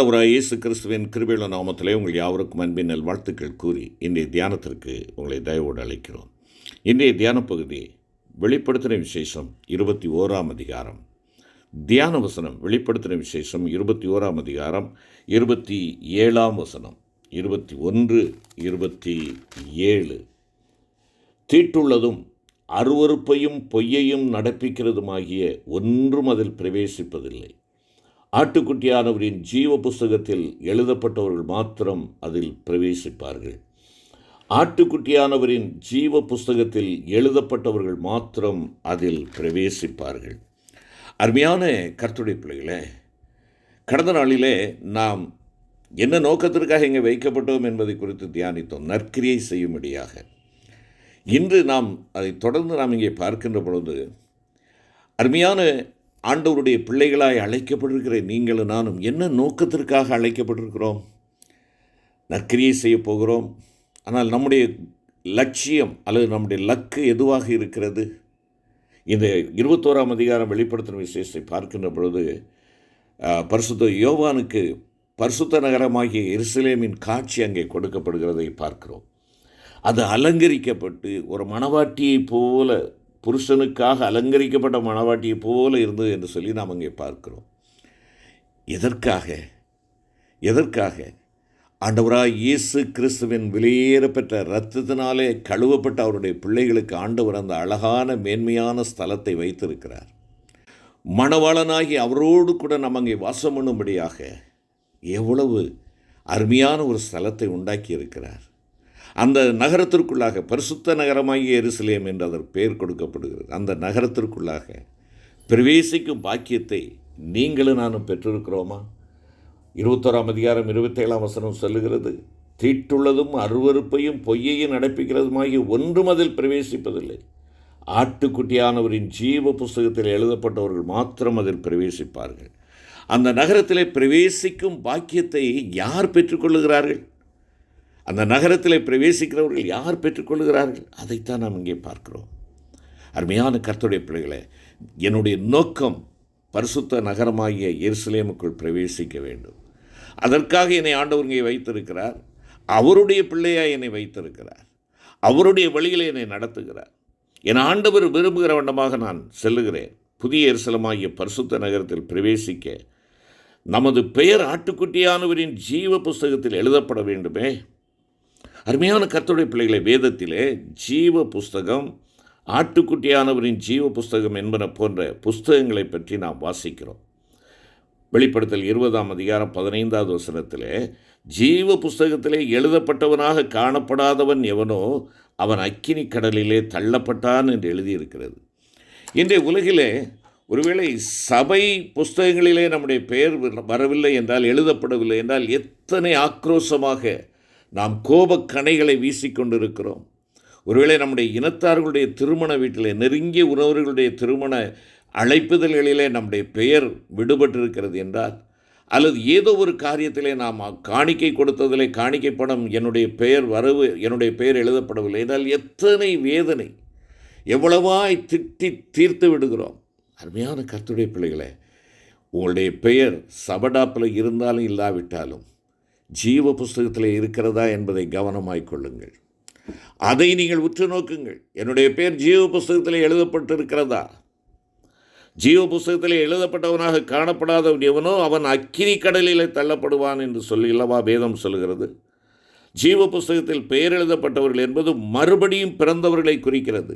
ஆண்டவராக இயேசு கிறிஸ்துவின் கிருபையுள்ள நாமத்திலே உங்கள் யாவருக்கும் அன்பின் நல்வாழ்த்துக்கள் கூறி இன்றைய தியானத்திற்கு உங்களை தயவோடு அழைக்கிறோம். இன்றைய தியான பகுதி வெளிப்படுத்தின விசேஷம் இருபத்தி ஓராம் அதிகாரம். தியான வசனம் வெளிப்படுத்தின விசேஷம் இருபத்தி ஓராம் அதிகாரம் இருபத்தி ஏழாம் வசனம் இருபத்தி ஒன்று இருபத்தி ஏழு தீட்டுள்ளதும் அருவருப்பையும் பொய்யையும் நடப்பிக்கிறதுமாகிய ஒன்றும் அதில் பிரவேசிப்பதில்லை. ஆட்டுக்குட்டியானவரின் ஜீவ புஸ்தகத்தில் எழுதப்பட்டவர்கள் மாத்திரம் அதில் பிரவேசிப்பார்கள். ஆட்டுக்குட்டியானவரின் ஜீவ புஸ்தகத்தில் எழுதப்பட்டவர்கள் மாத்திரம் அதில் பிரவேசிப்பார்கள். அருமையான கர்த்துடைய பிள்ளைகளே கடந்த நாளிலே நாம் என்ன நோக்கத்திற்காக இங்கே வைக்கப்பட்டோம் என்பதை குறித்து தியானித்தோம். நற்கிரியை செய்யும்படியாக. இன்று நாம் அதை தொடர்ந்து நாம் இங்கே பார்க்கின்ற பொழுது அருமையான ஆண்டவருடைய பிள்ளைகளாய் அழைக்கப்பட்டிருக்கிற நீங்களும் நானும். என்ன நோக்கத்திற்காக அழைக்கப்பட்டிருக்கிறோம்? நற்கிரியை செய்ய போகிறோம். ஆனால் நம்முடைய லட்சியம் அல்லது நம்முடைய லக்கு எதுவாக இருக்கிறது? இந்த இருபத்தோராம் அதிகாரம் வெளிப்படுத்தின விசேஷத்தை பார்க்கின்ற பொழுது பரிசுத்த யோவானுக்கு பரிசுத்த நகரமாகிய எருசலேமின் காட்சி அங்கே கொடுக்கப்படுகிறதை பார்க்கிறோம். அது அலங்கரிக்கப்பட்டு ஒரு மணவாட்டியைப் போல புருஷனுக்காக அலங்கரிக்கப்பட்ட மணவாட்டியைப் போல இருந்தது என்று சொல்லி நாம் அங்கே பார்க்கிறோம். எதற்காக? எதற்காக? ஆண்டவராக இயேசு கிறிஸ்துவின் வெளியேறப்பெற்ற இரத்தத்தினாலே கழுவப்பட்ட அவருடைய பிள்ளைகளுக்கு ஆண்டவர் அந்த அழகான மேன்மையான ஸ்தலத்தை வைத்திருக்கிறார். மணவாளனாகி அவரோடு கூட நம்ம அங்கே வாசம் பண்ணும்படியாக எவ்வளவு அருமையான ஒரு ஸ்தலத்தை உண்டாக்கி இருக்கிறார் அந்த நகரத்திற்குள்ளாக பரிசுத்த நகரமாகிய எருசலேம் என்று அதற்கு பெயர் கொடுக்கப்படுகிறது. அந்த நகரத்திற்குள்ளாக பிரவேசிக்கும் பாக்கியத்தை நீங்களும் நானும் பெற்றிருக்கிறோமா? இருபத்தோராம் அதிகாரம் இருபத்தேழாம் வசனம் சொல்லுகிறது தீட்டுள்ளதும் அருவருப்பையும் பொய்யையும் நடப்பிக்கிறதுமாகி ஒன்றும் அதில் பிரவேசிப்பதில்லை. ஆட்டுக்குட்டியானவரின் ஜீவ புஸ்தகத்தில் எழுதப்பட்டவர்கள் மாத்திரம் அதில் பிரவேசிப்பார்கள். அந்த நகரத்திலே பிரவேசிக்கும் பாக்கியத்தை யார் பெற்றுக்கொள்ளுகிறார்கள்? அந்த நகரத்தில் பிரவேசிக்கிறவர்கள் யார் பெற்றுக்கொள்கிறார்கள் அதைத்தான் நாம் இங்கே பார்க்கிறோம். அருமையான கர்த்தருடைய பிள்ளைகளை என்னுடைய நோக்கம் பரிசுத்த நகரமாகிய எருசலேமுக்குள் பிரவேசிக்க வேண்டும். அதற்காக என்னை ஆண்டவர் இங்கே வைத்திருக்கிறார். அவருடைய பிள்ளையாக என்னை வைத்திருக்கிறார். அவருடைய வழியில் என்னை நடத்துகிறார். என் ஆண்டவர் விரும்புகிற வண்ணமாக நான் செல்லுகிறேன். புதிய எரிசலமாகிய பரிசுத்த நகரத்தில் பிரவேசிக்க. நமது பெயர் ஆட்டுக்குட்டியானவரின் ஜீவ புஸ்தகத்தில் எழுதப்பட வேண்டுமே. அருமையான கர்த்தருடைய பிள்ளைகளை வேதத்திலே ஜீவ புஸ்தகம் ஆட்டுக்குட்டியானவரின் ஜீவ புஸ்தகம் என்பன போன்ற புஸ்தகங்களை பற்றி நாம் வாசிக்கிறோம். வெளிப்படுத்தல் இருபதாம் அதிகாரம் பதினைந்தாவது வசனத்திலே ஜீவ புஸ்தகத்திலே எழுதப்பட்டவனாக காணப்படாதவன் எவனோ அவன் அக்கினி கடலிலே தள்ளப்பட்டான் என்று எழுதியிருக்கிறது. இன்றைய உலகிலே ஒருவேளை சபை புஸ்தகங்களிலே நம்முடைய பெயர் வரவில்லை என்றால் எழுதப்படவில்லை என்றால் எத்தனை ஆக்ரோஷமாக நாம் கோபக் கணைகளை வீசிக்கொண்டிருக்கிறோம். ஒருவேளை நம்முடைய இனத்தார்களுடைய திருமண வீட்டிலே நெருங்கிய உறவர்களுடைய திருமண அழைப்புதல்களிலே நம்முடைய பெயர் விடுபட்டிருக்கிறது என்றால் அல்லது ஏதோ ஒரு காரியத்திலே நாம் காணிக்கை கொடுத்ததிலே காணிக்கை பணம் என்னுடைய பெயர் வரவு என்னுடைய பெயர் எழுதப்படவில்லை என்றால் எத்தனை வேதனை. எவ்வளவாய் திட்டி தீர்த்து விடுகிறோம். அருமையான கர்த்தருடைய பிள்ளைகளே உங்களுடைய பெயர் சபடாப்பில் இருந்தாலும் இல்லாவிட்டாலும் ஜீவ புஸ்தகத்தில் இருக்கிறதா என்பதை கவனமாய் கொள்ளுங்கள். அதை நீங்கள் உற்று நோக்குங்கள். என்னுடைய பேர் ஜீவ புஸ்தகத்தில் எழுதப்பட்டிருக்கிறதா? ஜீவ புஸ்தகத்தில் எழுதப்பட்டவனாக காணப்படாதவன் எவனோ அவன் அக்கினி கடலிலே தள்ளப்படுவான் என்று சொல்லி இல்லவா வேதம் சொல்கிறது ஜீவ புஸ்தகத்தில் பெயர் எழுதப்பட்டவர்கள் என்பது மறுபடியும் பிறந்தவர்களை குறிக்கிறது.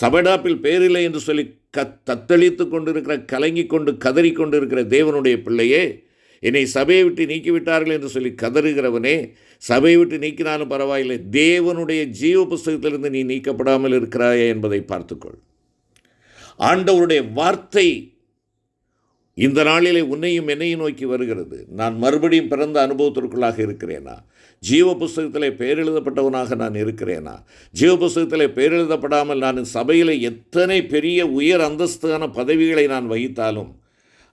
சபடாப்பில் பேரில்லை என்று சொல்லி க தத்தளித்து கொண்டிருக்கிற கலங்கி கொண்டு கதறி கொண்டிருக்கிற தேவனுடைய பிள்ளையே என்னை சபையை விட்டு நீக்கிவிட்டார்கள் என்று சொல்லி கதறுகிறவனே சபையை விட்டு நீக்கினாலும் பரவாயில்லை தேவனுடைய ஜீவ புஸ்தகத்திலிருந்து நீ நீக்கப்படாமல் இருக்கிறாயே என்பதை பார்த்துக்கொள். ஆண்டவருடைய வார்த்தை இந்த நாளிலே உன்னையும் என்னையும் நோக்கி வருகிறது. நான் மறுபடியும் பிறந்த அனுபவத்திற்குள்ளாக இருக்கிறேனா? ஜீவ புஸ்தகத்திலே பெயர் எழுதப்பட்டவனாக நான் இருக்கிறேனா? ஜீவ புஸ்தகத்திலே பெயர் எழுதப்படாமல் நான் சபையில் எத்தனை பெரிய உயர் அந்தஸ்தான பதவிகளை நான் வகித்தாலும்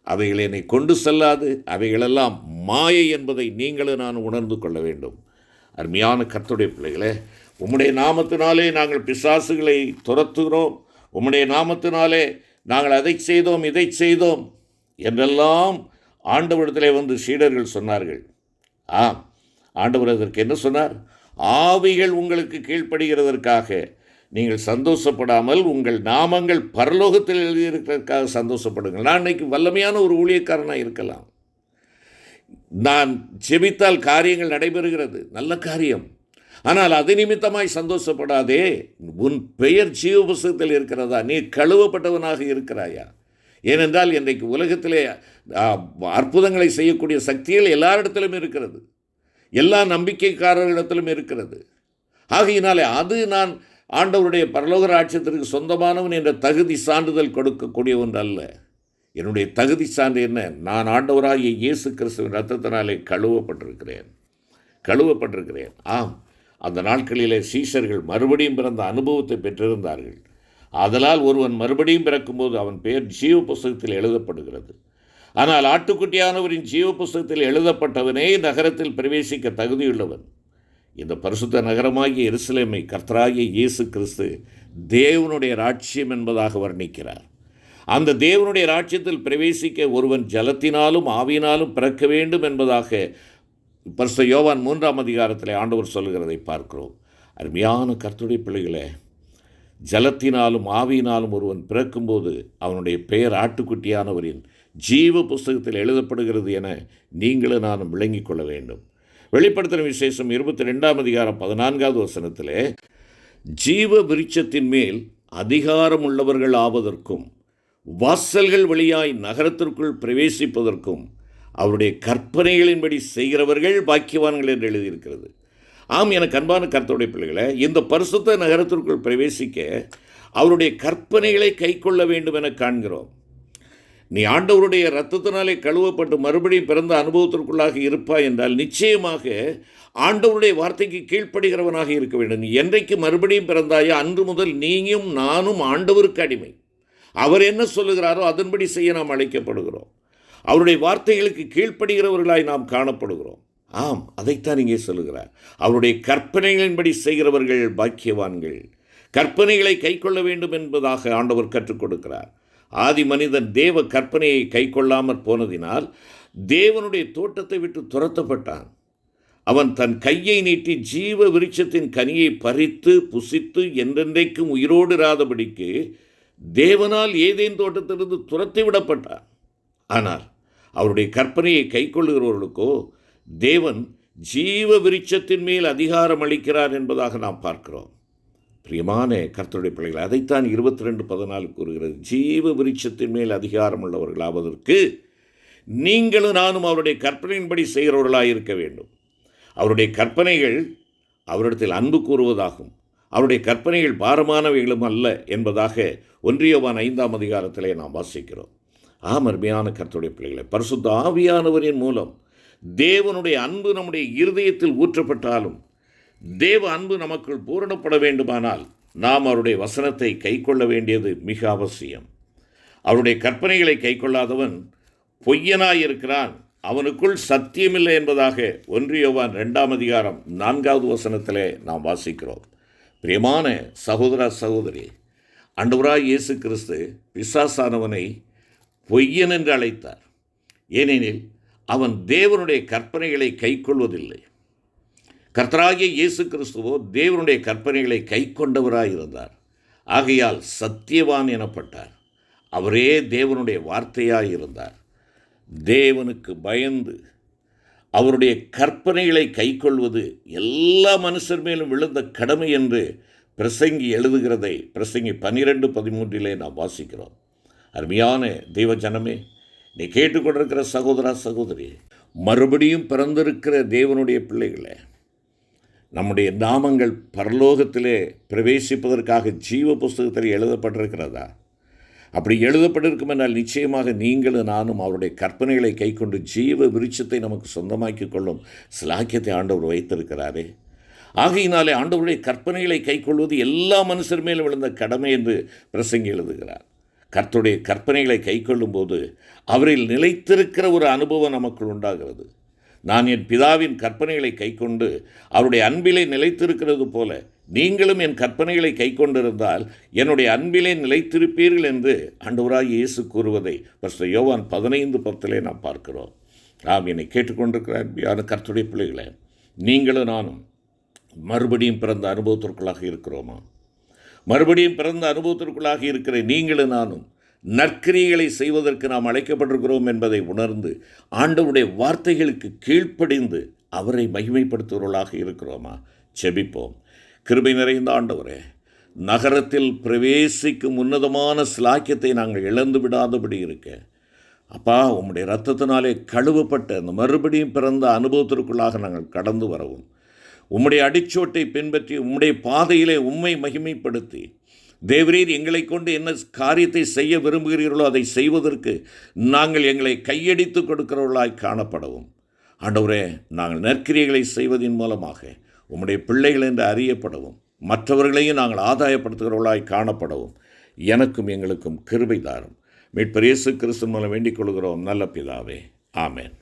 அவைகள் என்னை கொண்டு செல்லாது அவைகளெல்லாம் மாயை என்பதை நீங்களும் நான் உணர்ந்து கொள்ள வேண்டும். அருமையான கர்த்தருடைய பிள்ளைகளே உம்முடைய நாமத்தினாலே நாங்கள் பிசாசுகளை துரத்துகிறோம். உம்முடைய நாமத்தினாலே நாங்கள் அதை செய்தோம் இதை செய்தோம் என்றெல்லாம் ஆண்டவரிடத்திலே வந்து சீடர்கள் சொன்னார்கள். ஆம் ஆண்டவர் அதற்கு என்ன சொன்னார்? ஆவிகள் உங்களுக்கு கீழ்ப்படுகிறதற்காக நீங்கள் சந்தோஷப்படாமல் உங்கள் நாமங்கள் பரலோகத்தில் எழுதியிருக்கிறதுக்காக சந்தோஷப்படுங்கள். நான் இன்னைக்கு வல்லமையான ஒரு ஊழியக்காரனாக இருக்கலாம். நான் ஜெபித்தால் காரியங்கள் நடைபெறுகிறது. நல்ல காரியம். ஆனால் அது நிமித்தமாய் சந்தோஷப்படாதே. உன் பெயர் ஜீவபுஸ்தகத்தில் இருக்கிறதா? நீ கழுவப்பட்டவனாக இருக்கிறாயா? ஏனென்றால் இன்றைக்கு உலகத்திலே அற்புதங்களை செய்யக்கூடிய சக்திகள் எல்லாரிடத்திலும் இருக்கிறது. எல்லா நம்பிக்கைக்காரர்களிடத்திலும் இருக்கிறது. ஆகையினாலே அது நான் ஆண்டவருடைய பரலோக ராட்சியத்திற்கு சொந்தமானவன் என்ற தகுதி சான்றிதழ் கொடுக்கக்கூடிய ஒன்று அல்ல. என்னுடைய தகுதி சான்று என்ன? நான் ஆண்டவராகிய இயேசு கிறிஸ்துவின் ரத்தத்தினாலே கழுவப்பட்டிருக்கிறேன். கழுவப்பட்டிருக்கிறேன். ஆம். அந்த நாட்களிலே சீஷர்கள் மறுபடியும் பிறந்த அனுபவத்தை பெற்றிருந்தார்கள். ஆதலால் ஒருவன் மறுபடியும் பிறக்கும்போது அவன் பெயர் ஜீவ புஸ்தகத்தில் எழுதப்படுகிறது. ஆனால் ஆட்டுக்குட்டியானவரின் ஜீவ புஸ்தகத்தில் எழுதப்பட்டவனே நகரத்தில் பிரவேசிக்க தகுதியுள்ளவன். இந்த பரிசுத்த நகரமாகிய எருசலேமை கர்த்தராகிய இயேசு கிறிஸ்து தேவனுடைய ராட்சியம் என்பதாக வர்ணிக்கிறார். அந்த தேவனுடைய ராட்சியத்தில் பிரவேசிக்க ஒருவன் ஜலத்தினாலும் ஆவியினாலும் பிறக்க வேண்டும் என்பதாக பரிசுத்த யோவான் மூன்றாம் அதிகாரத்தில் ஆண்டவர் சொல்கிறதை பார்க்கிறோம். அருமையான கர்த்தருடைய பிள்ளைகளே ஜலத்தினாலும் ஆவியினாலும் ஒருவன் பிறக்கும்போது அவனுடைய பெயர் ஆட்டுக்குட்டியானவரின் ஜீவ புஸ்தகத்தில் எழுதப்படுகிறது என நீங்களும் நானும் விளங்கிக் கொள்ள வேண்டும். வெளிப்படுத்தின விசேஷம் இருபத்தி ரெண்டாம் அதிகாரம் பதினான்காவது வசனத்திலே ஜீவ விருட்சத்தின் மேல் அதிகாரம் உள்ளவர்கள் ஆவதற்கும் வாசல்கள் வழியாய் நகரத்திற்குள் பிரவேசிப்பதற்கும் அவருடைய கற்பனைகளின்படி செய்கிறவர்கள் பாக்கியவான்கள் என்று எழுதியிருக்கிறது. ஆம் எனக்கு அன்பான கருத்துடைய பிள்ளைகளை இந்த பரிசுத்த நகரத்திற்குள் பிரவேசிக்க அவருடைய கற்பனைகளை கைக்கொள்ள வேண்டும் என காண்கிறோம். நீ ஆண்டவருடைய ரத்தத்தினாலே கழுவப்பட்டு மறுபடியும் பிறந்த அனுபவத்திற்குள்ளாக இருப்பாய் என்றால் நிச்சயமாக ஆண்டவருடைய வார்த்தைக்கு கீழ்ப்படுகிறவனாக இருக்க வேண்டும். நீ என்றைக்கு மறுபடியும் பிறந்தாயோ அன்று முதல் நீயும் நானும் ஆண்டவருக்கு அடிமை. அவர் என்ன சொல்லுகிறாரோ அதன்படி செய்ய நாம் அழைக்கப்படுகிறோம். அவருடைய வார்த்தைகளுக்கு கீழ்ப்படுகிறவர்களாய் நாம் காணப்படுகிறோம். ஆம் அதைத்தான் இங்கே சொல்லுகிறார். அவருடைய கற்பனைகளின்படி செய்கிறவர்கள் பாக்கியவான்கள். கற்பனைகளை கைக்கொள்ள வேண்டும் என்பதாக ஆண்டவர் கற்றுக் கொடுக்கிறார். ஆதி மனிதன் தேவ கற்பனையை கைக்கொள்ளாமற் போனதினால் தேவனுடைய தோட்டத்தை விட்டு துரத்தப்பட்டான். அவன் தன் கையை நீட்டி ஜீவ விருட்சத்தின் கனியை பறித்து புசித்து என்றென்றைக்கும் உயிரோடு இராதபடிக்கு தேவனால் ஏதேன் தோட்டத்திலிருந்து துரத்தி விடப்பட்டான். ஆனால் அவருடைய கற்பனையை கைக்கொள்ளுகிறவர்களுக்கோ தேவன் ஜீவ விருட்சத்தின் மேல் அதிகாரம் அளிக்கிறார் என்பதாக நாம் பார்க்கிறோம். பிரியமான கர்த்தருடைய பிள்ளைகள் அதைத்தான் இருபத்தி ரெண்டு பதினாலு கூறுகிறது. ஜீவ விருட்சத்தின் மேல் அதிகாரம் உள்ளவர்களாவதற்கு நீங்களும் நானும் அவருடைய கற்பனையின்படி செய்கிறவர்களாக இருக்க வேண்டும். அவருடைய கற்பனைகள் அவரிடத்தில் அன்பு கூறுவதாகும். அவருடைய கற்பனைகள் பாரமானவைகளும் அல்ல என்பதாக ஒன்றியவான் ஐந்தாம் அதிகாரத்திலே நாம் வாசிக்கிறோம். ஆம் அருமையான கர்த்தருடைய பிள்ளைகளை பரிசுத்த ஆவியானவரின் மூலம் தேவனுடைய அன்பு நம்முடைய இருதயத்தில் ஊற்றப்பட்டாலும் தேவ அன்பு நமக்குள் பூரணப்பட வேண்டுமானால் நாம் அவருடைய வசனத்தை கைக்கொள்ள வேண்டியது மிக அவசியம். அவருடைய கற்பனைகளை கைக்கொள்ளாதவன் பொய்யனாயிருக்கிறான். அவனுக்குள் சத்தியமில்லை என்பதாக ஒன்றியவான் ரெண்டாம் அதிகாரம் நான்காவது வசனத்திலே நாம் வாசிக்கிறோம். பிரியமான சகோதர சகோதரி அண்டவராய் இயேசு கிறிஸ்து பிசாசானவனை பொய்யன் என்று அழைத்தார். ஏனெனில் அவன் தேவனுடைய கற்பனைகளை கைக்கொள்வதில்லை. கர்த்தராகிய இயேசு கிறிஸ்துவோ தேவனுடைய கற்பனைகளை கை இருந்தார் ஆகையால் சத்தியவான் எனப்பட்டார். அவரே தேவனுடைய வார்த்தையாக இருந்தார் தேவனுக்கு பயந்து அவருடைய கற்பனைகளை கைக்கொள்வது எல்லா மனுஷர் மேலும் விழுந்த கடமை என்று பிரசங்கி எழுதுகிறதை பிரசங்கி பன்னிரெண்டு பதிமூன்றிலே நாம் வாசிக்கிறோம். அருமையான தெய்வ ஜனமே நீ கேட்டுக்கொண்டிருக்கிற சகோதரா சகோதரி மறுபடியும் பிறந்திருக்கிற தேவனுடைய பிள்ளைகளை நம்முடைய நாமங்கள் பரலோகத்திலே பிரவேசிப்பதற்காக ஜீவ புஸ்தகத்தில் எழுதப்பட்டிருக்கிறதா? அப்படி எழுதப்பட்டிருக்கும் என்றால் நிச்சயமாக நீங்களும் நானும் அவருடைய கற்பனைகளை கைக்கொண்டு ஜீவ விருட்சத்தை நமக்கு சொந்தமாக்கி கொள்ளும் சிலாக்கியத்தை ஆண்டவர் வைத்திருக்கிறாரே. ஆகையினாலே ஆண்டவருடைய கற்பனைகளை கைக்கொள்வது எல்லா மனுஷர் மேலும் விழுந்த கடமை என்று பிரசங்கி எழுதுகிறார். கர்த்தருடைய கற்பனைகளை கை கொள்ளும்போது அவரில் நிலைத்திருக்கிற ஒரு அனுபவம் நமக்குள் உண்டாகிறது. நான் என் பிதாவின் கற்பனைகளை கைக்கொண்டு அவருடைய அன்பிலே நிலைத்திருக்கிறது போல நீங்களும் என் கற்பனைகளை கைக்கொண்டிருந்தால் என்னுடைய அன்பிலே நிலைத்திருப்பீர்கள் என்று அண்டவராய் இயேசு கூறுவதை ஃபஸ்ட் யோவான் பதினைந்து பத்திலே நாம் பார்க்கிறோம். நாம் என்னை கேட்டுக்கொண்டிருக்கிற அன்பியான கர்த்துடைய பிள்ளைகளே நீங்களும் நானும் மறுபடியும் பிறந்த அனுபவத்திற்குள்ளாக இருக்கிறோமா? மறுபடியும் பிறந்த அனுபவத்திற்குள்ளாக இருக்கிற நீங்களும் நானும் நற்கிரியைகளை செய்வதற்கு நாம் அழைக்கப்பட்டிருக்கிறோம் என்பதை உணர்ந்து ஆண்டவருடைய வார்த்தைகளுக்கு கீழ்ப்படிந்து அவரை மகிமைப்படுத்துவர்களாக இருக்கிறோமா? செபிப்போம். கிருபை நிறைந்த ஆண்டவரே நகரத்தில் பிரவேசிக்கும் உன்னதமான சிலாக்கியத்தை நாங்கள் இழந்து விடாதபடி இருக்க. அப்பா உம்முடைய ரத்தத்தினாலே கழுவப்பட்ட அந்த மறுபடியும் பிறந்த அனுபவத்திற்குள்ளாக நாங்கள் கடந்து வரவும். உம்முடைய அடிச்சோட்டை பின்பற்றி உம்முடைய பாதையிலே உம்மை மகிமைப்படுத்தி தேவரீர் எங்களை கொண்டு என்ன காரியத்தை செய்ய விரும்புகிறீர்களோ அதை செய்வதற்கு நாங்கள் எங்களை கையடித்து கொடுக்கிறவர்களாய் காணப்படவும். ஆண்டவரே நாங்கள் நற்கிரியைகளை செய்வதன் மூலமாக உம்முடைய பிள்ளைகள் என்று அறியப்படவும். மற்றவர்களையும் நாங்கள் ஆதாயப்படுத்துகிறவர்களாய் காணப்படவும். எனக்கும் எங்களுக்கும் கிருபை தாரும். மீட்பர் இயேசு கிறிஸ்து மூலம் வேண்டிக் கொள்கிறோம். நல்ல பிதாவே. ஆமேன்.